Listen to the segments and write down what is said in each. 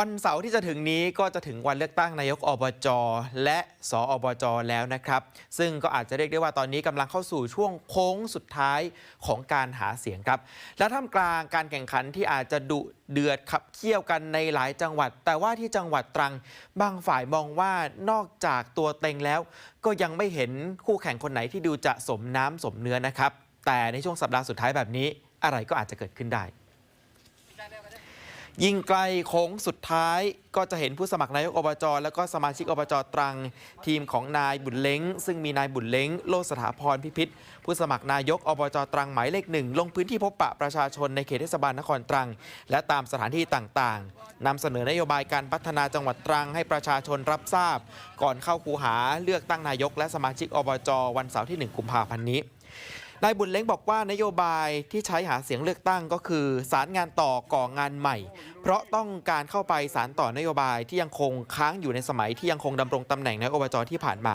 วันเสาร์ที่จะถึงนี้ก็จะถึงวันเลือกตั้งนายกอบจและสออบจแล้วนะครับ ซึ่งก็อาจจะเรียกได้ว่าตอนนี้กำลังเข้าสู่ช่วงโค้งสุดท้ายของการหาเสียงครับ และท่ามกลางการแข่งขันที่อาจจะดุเดือดขับเคี่ยวกันในหลายจังหวัด แต่ว่าที่จังหวัดตรังบางฝ่ายมองว่านอกจากตัวเต็งแล้ว ก็ยังไม่เห็นคู่แข่งคนไหนที่ดูจะสมน้ำสมเนื้อนะครับ แต่ในช่วงสัปดาห์สุดท้ายแบบนี้อะไรก็อาจจะเกิดขึ้นได้ ยิ่งใกลโค้งสุดท้ายก็จะเห็นผู้สมัครนายกอบจแล้วก็สมาชิกอบจตรัง ทีมของนายบุญเล้ง ซึ่งมีนายบุญเล้ง โลสถาพรพิพิธ ผู้สมัครนายกอบจตรังหมายเลขหนึ่งลงพื้นที่พบปะประชาชนในเขตเทศบาลนครตรัง และตามสถานที่ต่างๆนำเสนอนโยบายการพัฒนาจังหวัดตรังให้ประชาชนรับทราบ ก่อนเข้าคูหาเลือกตั้งนายกและสมาชิกอบจวันเสาร์ที่ 1 กุมภาพันธ์นี้ นายบุญเล้งบอกว่านโยบายที่ใช้หาเสียงเลือกตั้งก็คือสารงานต่อก่องานใหม่ เพราะต้องการเข้าไปสารต่อนโยบายที่ยังคงค้างอยู่ในสมัยที่ยังคงดำรงตำแหน่งในอบจที่ผ่านมา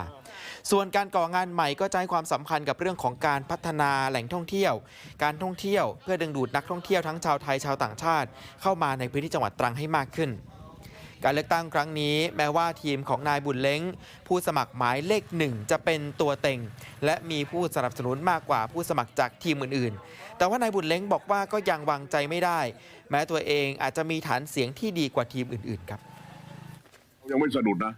ส่วนการก่องานใหม่ก็จะให้ความสำคัญกับเรื่องของการพัฒนาแหล่งท่องเที่ยว การท่องเที่ยวเพื่อดึงดูดนักท่องเที่ยวทั้งชาวไทยชาวต่างชาติ เข้ามาในพื้นที่จังหวัดตรังให้มากขึ้น การเลือกตั้งครั้งนี้แม้ว่าทีมของนายบุญเล้ง ผู้สมัครหมายเลขหนึ่งจะเป็นตัวเต็ง และมีผู้สนับสนุนมากกว่าผู้สมัครจากทีมอื่นๆ แต่ว่านายบุญเล้งบอกว่าก็ยังวางใจไม่ได้ แม้ตัวเองอาจจะมีฐานเสียงที่ดีกว่าทีมอื่นๆครับยังไม่สะดุดนะ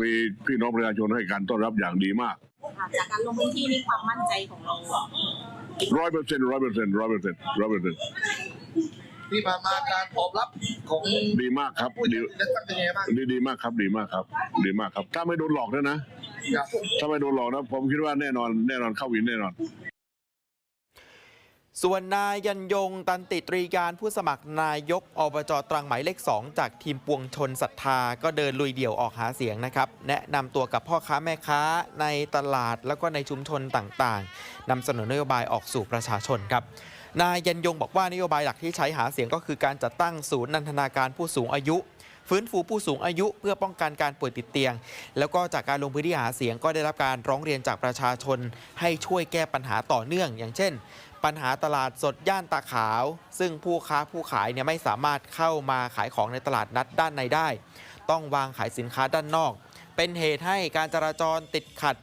มีพี่น้องประชาชนให้การต้อนรับอย่างดีมากค่ะจากการลงพื้นที่นี่ความมั่นใจของเราร้อยเปอร์เซ็นต์ร้อยเปอร์เซ็นต์ร้อยเปอร์เซ็นต์ร้อยเปอร์เซ็นต์ ที่ผ่านมาการตอบรับของดีมากครับผู้ดีเลือกตั้งเป็นยังไงบ้างดีดีมากครับ ดีมากครับ ดีมากครับ ถ้าไม่โดนหลอกนะนะครับถ้าไม่โดนหลอกนะ ผมคิดว่าแน่นอน แน่นอนเข้าวินแน่นอน ส่วนนายยันยงตันติตรีการผู้สมัครนายกอบจตรังหมายเลข 2 จากทีมปวงชนศรัทธาก็เดินลุยเดี่ยวออกหาเสียงนะครับ แนะนำตัวกับพ่อค้าแม่ค้าในตลาดแล้วก็ในชุมชนต่างๆนำเสนอนโยบายออกสู่ประชาชนครับ นายยันยงบอกว่านโยบายหลักที่ใช้หาเสียงก็คือการจัดตั้งศูนย์นันทนาการผู้สูงอายุฟื้นฟูผู้สูงอายุเพื่อป้องกันการป่วยติดเตียง แล้วก็จากการลงพื้นที่หาเสียงก็ได้รับการร้องเรียนจากประชาชน ให้ช่วยแก้ปัญหาต่อเนื่อง อย่างเช่น ปัญหาตลาดสดย่านตาขาว ซึ่งผู้ค้าผู้ขายเนี่ยไม่สามารถเข้ามาขายของในตลาดนัดด้านในได้ ต้องวางขายสินค้าด้านนอก เป็นเหตุให้การจราจรติดขัด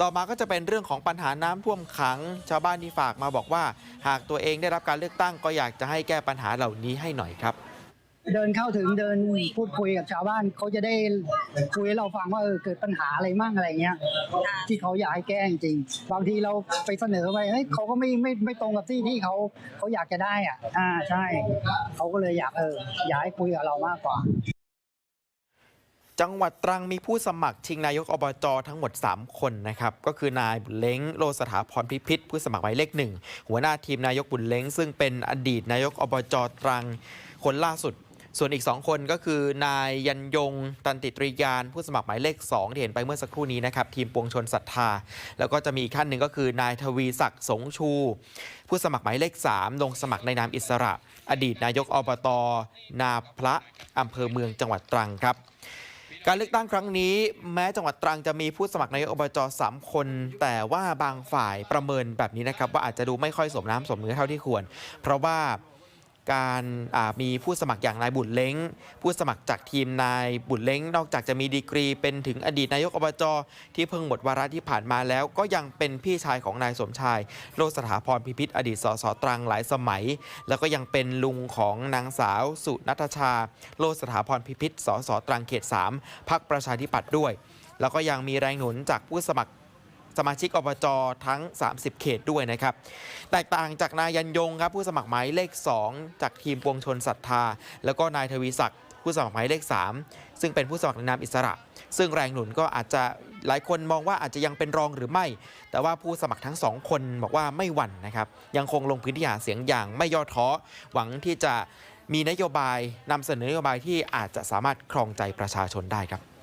ต่อมาก็จะเป็นเรื่องของปัญหาน้ำท่วมขัง ชาวบ้านที่ฝากมาบอกว่า หากตัวเองได้รับการเลือกตั้งก็อยากจะให้แก้ปัญหาเหล่านี้ให้หน่อยครับ เดินเข้าถึงเดินพูดคุยกับชาวบ้านเขาจะได้คุยให้เราฟังว่าเออเกิดปัญหาอะไรมั่งอะไรเงี้ยที่เขาอยากให้แก้จริงๆบางทีเราไปเสนอไปเฮ้ยเขาก็ไม่ไม่ไม่ตรงกับที่ที่เขาเขาอยากจะได้อะอ่าใช่เขาก็เลยอยากเอออยากให้คุยกับเรามากกว่าจังหวัดตรังมีผู้สมัครชิงนายกอบจทั้งหมด 3 คนนะครับ ก็คือนายบุญเล้งโลสถาพรพิพิธผู้สมัครหมายเลขหนึ่งหัวหน้าทีมนายกบุญเล้งซึ่งเป็นอดีตนายกอบจตรัง คนล่าสุด ส่วนอีก 2 คนก็คือนายยันยง ตันติตรียาน ผู้สมัครหมายเลข 2 ที่เห็นไปเมื่อสักครู่นี้นะครับ ทีมปวงชนศรัทธา แล้วก็จะมีอีกท่านหนึ่งก็คือนายทวีศักดิ์สงชู ผู้สมัครหมายเลข 3 ลงสมัครในนามอิสระ อดีตนายกอบตนาพระอำเภอเมืองจังหวัดตรังครับการเลือกตั้งครั้งนี้แม้จังหวัดตรังจะมีผู้สมัครนายกอบจ3คน แต่ว่าบางฝ่ายประเมินแบบนี้นะครับ ว่าอาจจะดูไม่ค่อยสมน้ำสมเนื้อเท่าที่ควร เพราะว่า การมีผู้สมัครอย่างนายบุญเล้ง ผู้สมัครจากทีมนายบุญเล้ง นอกจากจะมีดีกรีเป็นถึงอดีตนายกอบจที่เพิ่งหมดวาระที่ผ่านมาแล้ว ก็ยังเป็นพี่ชายของนายสมชาย โลสถาพรพิพิธอดีตสสตรังหลายสมัย แล้วก็ยังเป็นลุงของนางสาวสุนัทชา โลสถาพรพิพิธสสตรังเขต 3พักประชาธิปัตย์ด้วย แล้วก็ยังมีแรงหนุนจากผู้สมัคร สมาชิกอบจทั้ง 30 เขตด้วยนะครับ แตกต่างจากนายยันยงครับผู้สมัครหมายเลข 2 จากทีมปวงชนศรัทธา แล้วก็นายทวีศักดิ์ผู้สมัครหมายเลข 3 ซึ่งเป็นผู้สมัครในนามอิสระ ซึ่งแรงหนุนก็อาจจะหลายคนมองว่าอาจจะยังเป็นรองหรือไม่ แต่ว่าผู้สมัครทั้งสองคนบอกว่าไม่หวั่นนะครับ ยังคงลงพื้นที่หาเสียงอย่างไม่ย่อท้อ หวังที่จะมีนโยบายนำเสนอนโยบายที่อาจจะสามารถครองใจประชาชนได้ครับ